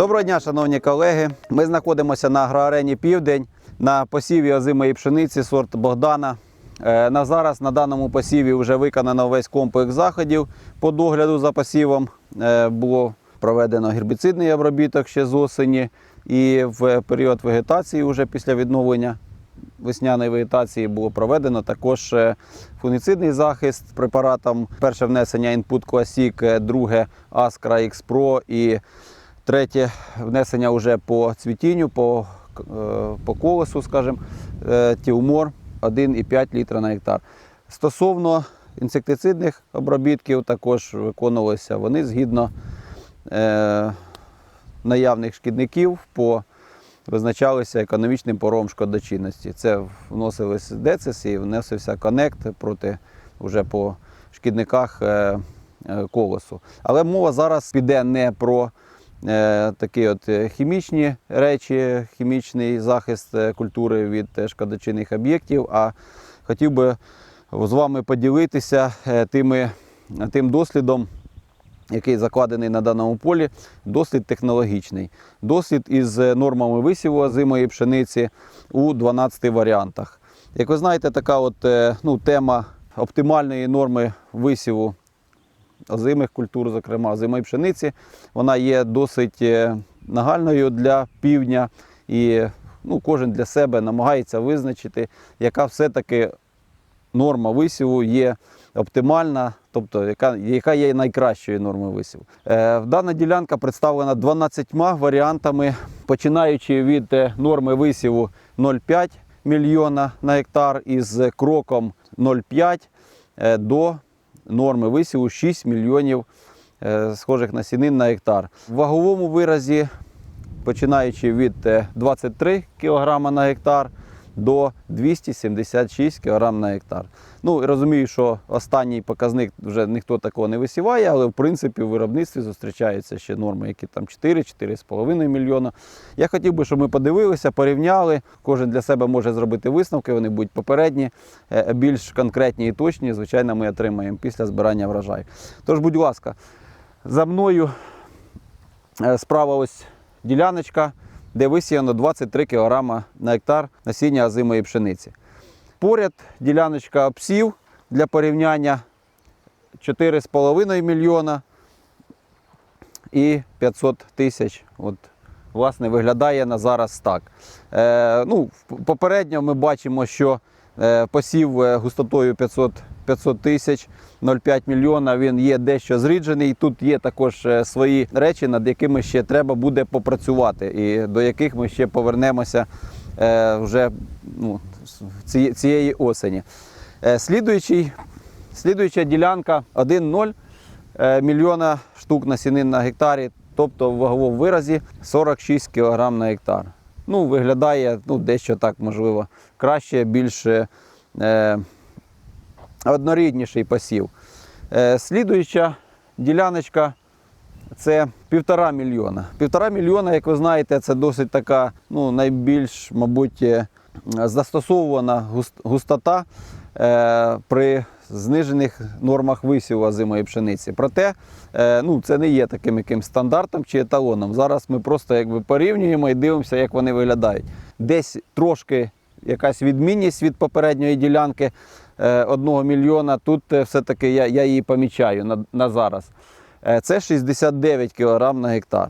Доброго дня, шановні колеги. Ми знаходимося на агроарені Південь на посіві озимої пшениці сорт Богдана. Е, На зараз на даному посіві вже виконано весь комплекс заходів по догляду за посівом. Е, Було проведено гербіцидний обробіток ще з осені і в період вегетації, вже після відновлення весняної вегетації було проведено також е, фунгіцидний захист препаратом. Перше внесення Classic, е, друге Ascra X Pro і третє внесення вже по цвітінню, по, е, по колесу, скажімо, е, Тіумор 1,5 літра на гектар. Стосовно інсектицидних обробітків також виконувалися вони згідно е, наявних шкідників по визначалися економічним порогом шкодочинності. Це вносились децис і вносився конект проти вже по шкідниках е, е, колосу. Але мова зараз піде не про такі от е, хімічні речі, хімічний захист е, культури від е, шкодочинних об'єктів, а хотів би з вами поділитися е, тими, тим дослідом, який закладений на даному полі, дослід технологічний. Дослід із нормами висіву озимої пшениці у 12 варіантах. Як ви знаєте, така от, е, ну, тема оптимальної норми висіву озимих культур, зокрема озимої пшениці, вона є досить е, нагальною для півдня. І ну, кожен для себе намагається визначити, яка все-таки норма висіву є оптимальна, тобто яка, яка є найкращою нормою висіву. Е, дана ділянка представлена 12 варіантами, починаючи від е, норми висіву 0,5 мільйона на гектар із кроком 0,5 е, до норми висіву 6 мільйонів е, схожих насінин на гектар. В ваговому виразі, починаючи від е, 23 кг на гектар до 276 кг на гектар. Ну, розумію, що останній показник вже ніхто такого не висіває, але в принципі в виробництві зустрічаються ще норми, які там 4-4,5 мільйона. Я хотів би, щоб ми подивилися, порівняли. Кожен для себе може зробити висновки, вони будуть попередні, е, більш конкретні і точні, звичайно, ми отримаємо після збирання врожаю. Тож, будь ласка, за мною е, справа ось діляночка, де висіяно 23 кг на гектар насіння озимої пшениці. Поряд діляночка обсів для порівняння 4,5 мільйона і 500 тисяч. От, власне, виглядає на зараз так. Е, ну, попередньо ми бачимо, що е, посів е, густотою 500 500 тисяч 0,5 мільйона. Він є дещо зріджений. Тут є також е, свої речі, над якими ще треба буде попрацювати, і до яких ми ще повернемося е, вже ну, цієї осені. Е, Слідуючий, слідуюча ділянка 1,0 е, мільйона штук насінин на гектарі, тобто в ваговому виразі 46 кг на гектар. Ну, виглядає ну, дещо так, можливо, краще, більш е, однорідніший посів. Е, слідуюча діляночка це півтора мільйона. Півтора мільйона, як ви знаєте, це досить така ну, найбільш, мабуть, е, застосовувана густота е, при знижених нормах висіву озимої пшениці. Проте ну, це не є таким якимсь стандартом чи еталоном. Зараз ми просто якби порівнюємо і дивимося, як вони виглядають. Десь трошки якась відмінність від попередньої ділянки е, одного мільйона. Тут е, все-таки я, я її помічаю на, на зараз. Е, Це 69 кг на гектар.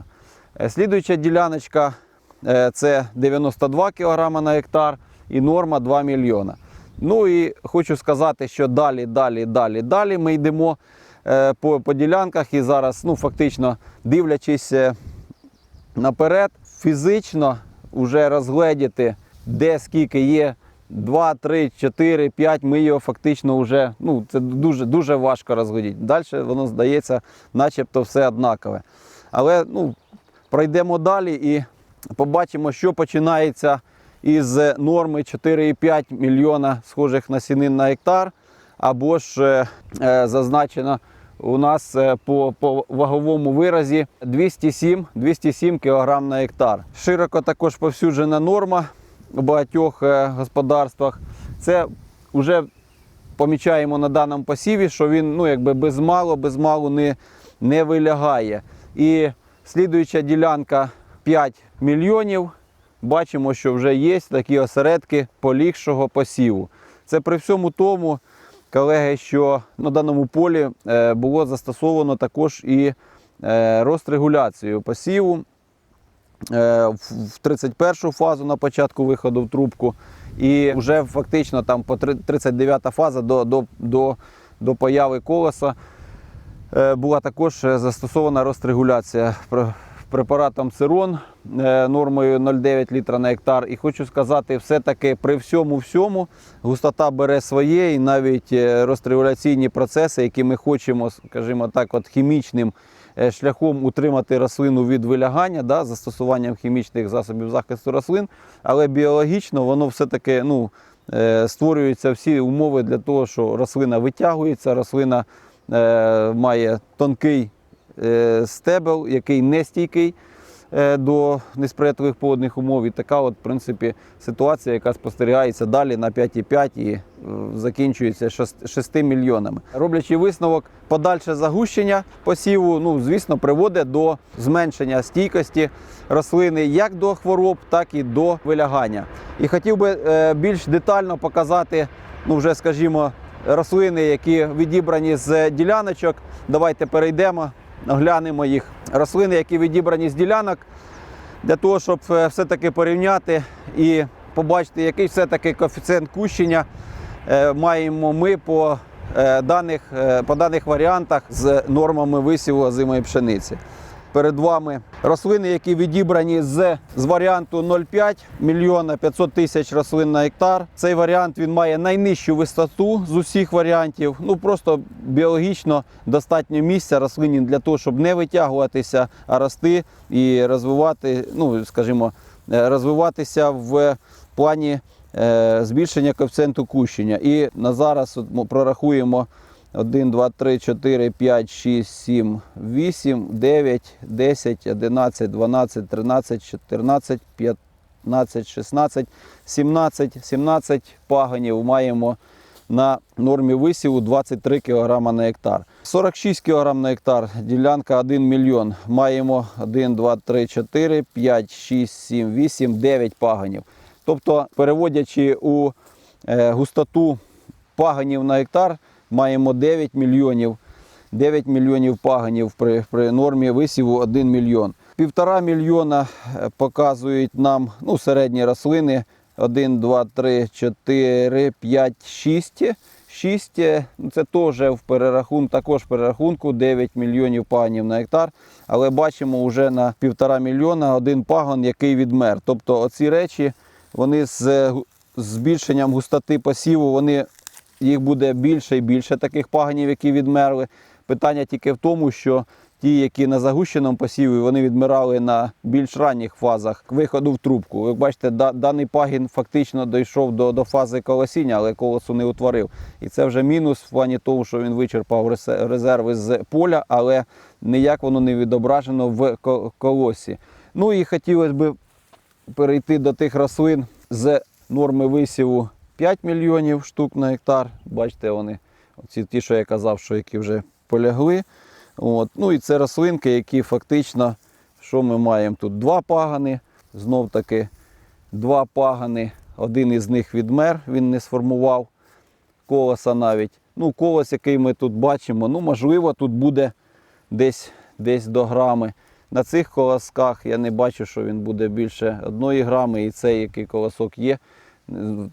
Е, Слідуюча діляночка е, це 92 кг на гектар і норма 2 мільйона. Ну і хочу сказати, що далі, далі, далі, далі ми йдемо е, по, по ділянках і зараз, ну, фактично, дивлячись е, наперед, фізично вже розгледіти, де скільки є. 2, 3, 4, 5, ми його фактично вже, ну, це дуже, дуже важко розглядіти. Далі воно здається, начебто все однакове. Але ну, пройдемо далі і побачимо, що починається із норми 4,5 мільйона схожих насінин на гектар, або ж е, е, зазначено у нас е, по, по ваговому виразі 207, 207 кг на гектар. Широко також повсюджена норма у багатьох е, господарствах. Це вже помічаємо на даному посіві, що він ну, якби без малу, без малу не, не вилягає. І Слідуюча ділянка 5 мільйонів. Бачимо, що вже є такі осередки полігшого посіву. Це при всьому тому, колеги, що на даному полі е, було застосовано також і е, розрегуляцію посіву в в 31 фазу на початку виходу в трубку. І вже фактично там по три- 39 фаза до, до, до, до появи колоса е, була також е, застосована розрегуляція препаратом Цирон е, нормою 0,9 літра на гектар. І хочу сказати, все-таки при всьому всьому густота бере своє, і навіть е, розрегуляційні процеси, які ми хочемо, скажімо так, от хімічним е, шляхом утримати рослину від вилягання, да, застосуванням хімічних засобів захисту рослин, але біологічно воно все-таки ну, е, створюються всі умови для того, що рослина витягується, рослина е, має тонкий е, стебел, який не стійкий е, до несприятливих погодних умов. І така, от, в принципі, ситуація, яка спостерігається далі на 5,5 і е, закінчується 6, 6 мільйонами. Роблячи висновок, подальше загущення посіву, ну, звісно, приводить до зменшення стійкості рослини як до хвороб, так і до вилягання. І хотів би е, більш детально показати, ну вже скажімо, рослини, які відібрані з діляночок. Давайте перейдемо, оглянемо їх. Рослини, які відібрані з ділянок, для того, щоб е, все-таки порівняти і побачити, який все-таки коефіцієнт кущення е, маємо ми по е, даних, по даних варіантах з нормами висіву озимої пшениці. Перед вами рослини, які відібрані з, з варіанту 0,5 мільйона 500 тисяч рослин на гектар. Цей варіант він має найнижчу висоту з усіх варіантів. Ну просто біологічно достатньо місця рослині для того, щоб не витягуватися, а рости і розвивати, ну скажімо, е, розвиватися в плані е, збільшення коефіцієнту кущення. І на зараз от ми прорахуємо 1, 2, 3, 4, 5, 6, 7, 8, 9, 10, 11, 12, 13, 14, 15, 16, 17, 17 паганів маємо на нормі висіву 23 кг на гектар. 46 кг на гектар, ділянка 1 мільйон. Маємо 1, 2, 3, 4, 5, 6, 7, 8, 9 паганів. Тобто, переводячи у е, густоту паганів на гектар, маємо 9 мільйонів. 9 мільйонів паганів при, при нормі висіву 1 мільйон. Півтора мільйона е, показують нам ну, середні рослини 1, 2, 3, 4, 5, 6. 6 ну, це теж в перерахунку, також в перерахунку 9 мільйонів паганів на гектар. Але бачимо вже на півтора мільйона один пагон, який відмер. Тобто оці речі вони з з збільшенням густоти посіву, вони їх буде більше і більше таких паганів, які відмерли. Питання тільки в тому, що ті, які на загущеному посіві, вони відмирали на більш ранніх фазах виходу в трубку. Як бачите, да- даний пагін фактично дійшов до, до фази колосіння, але колосу не утворив. І це вже мінус в плані того, що він вичерпав резерви з поля, але ніяк воно не відображено в колосі. Ну і хотілося б перейти до тих рослин з норми висіву 5 мільйонів штук на гектар. Бачите, вони оці ті, що я казав, що які вже полягли. От. Ну і це рослинки, які фактично, що ми маємо тут? Два пагани, знов таки два пагани. Один із них відмер, він не сформував колоса навіть. Ну, колос, який ми тут бачимо, ну, можливо, тут буде десь, десь до грами. На цих колосках я не бачу, що він буде більше одної грами, і цей, який колосок є,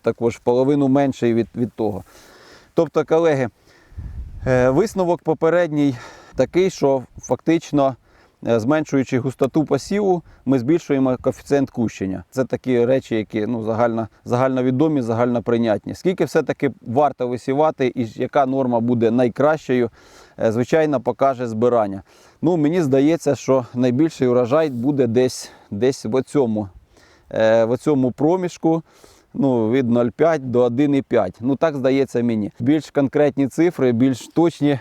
також половину менший від, від того. Тобто, колеги, е, висновок попередній такий, що фактично, е, зменшуючи густоту посіву, ми збільшуємо коефіцієнт кущення. Це такі речі, які ну, загально, загальновідомі, загальноприйнятні. Скільки все-таки варто висівати і яка норма буде найкращою, е, звичайно, покаже збирання. Ну, мені здається, що найбільший урожай буде десь, десь в цьому, в цьому проміжку. Ну, від 0,5 до 1,5. Ну так здається мені. Більш конкретні цифри, більш точні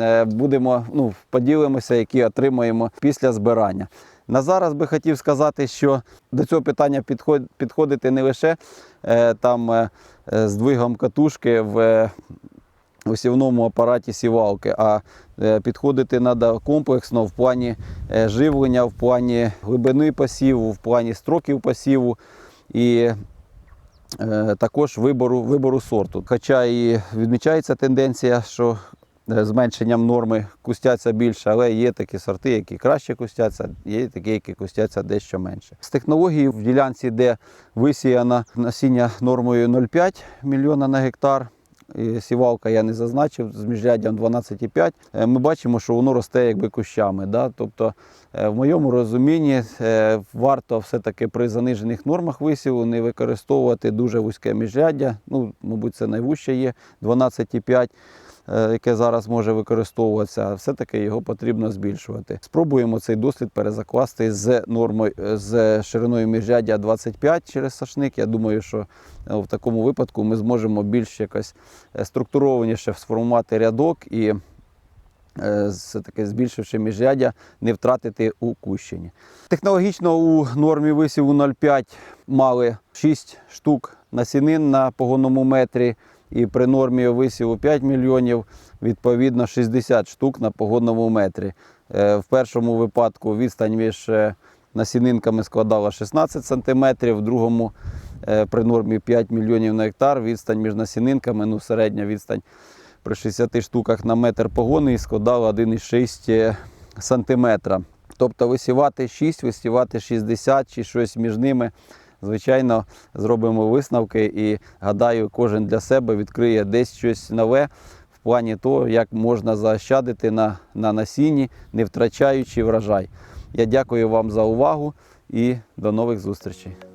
е, будемо, ну, поділимося, які отримаємо після збирання. На зараз би хотів сказати, що до цього питання підходити не лише е, там е, з двигом катушки в, висівному апараті сівалки, а підходити треба комплексно в плані живлення, в плані глибини посіву, в плані строків посіву і також вибору, вибору сорту. Хоча і відмічається тенденція, що е, зменшенням норми кустяться більше, але є такі сорти, які краще кустяться, є такі, які кустяться дещо менше. З технології в ділянці, де висіяно насіння нормою 0,5 мільйона на гектар. Сівалка я не зазначив з міжряддям 12,5. е, Ми бачимо, що воно росте якби кущами. Да? Тобто, е, в моєму розумінні е, варто все-таки при занижених нормах висіву не використовувати дуже вузьке міжряддя. Ну, мабуть, це найвище є 12,5 е, яке зараз може використовуватися, все-таки його потрібно збільшувати. Спробуємо цей дослід перезакласти з нормою з шириною міжряддя 25 через сашник. Я думаю, що е, в такому випадку ми зможемо більш якось е, структурованіше сформувати рядок і е, все-таки збільшивши міжряддя, не втратити у кущенні. Технологічно у нормі висіву 0,5 мали 6 штук насінин на погонному метрі, і при нормі висіву 5 мільйонів, відповідно 60 штук на погодному метрі. Е, В першому випадку відстань між е, насінинками складала 16 см, в другому е, при нормі 5 мільйонів на гектар відстань між насінинками, ну середня відстань при 60 штуках на метр погони складала 1,6 см. Тобто висівати 6, висівати 60 чи щось між ними. Звичайно, зробимо висновки і гадаю, кожен для себе відкриє десь щось нове в плані того, як можна заощадити на, на насінні, не втрачаючи врожай. Я дякую вам за увагу і до нових зустрічей.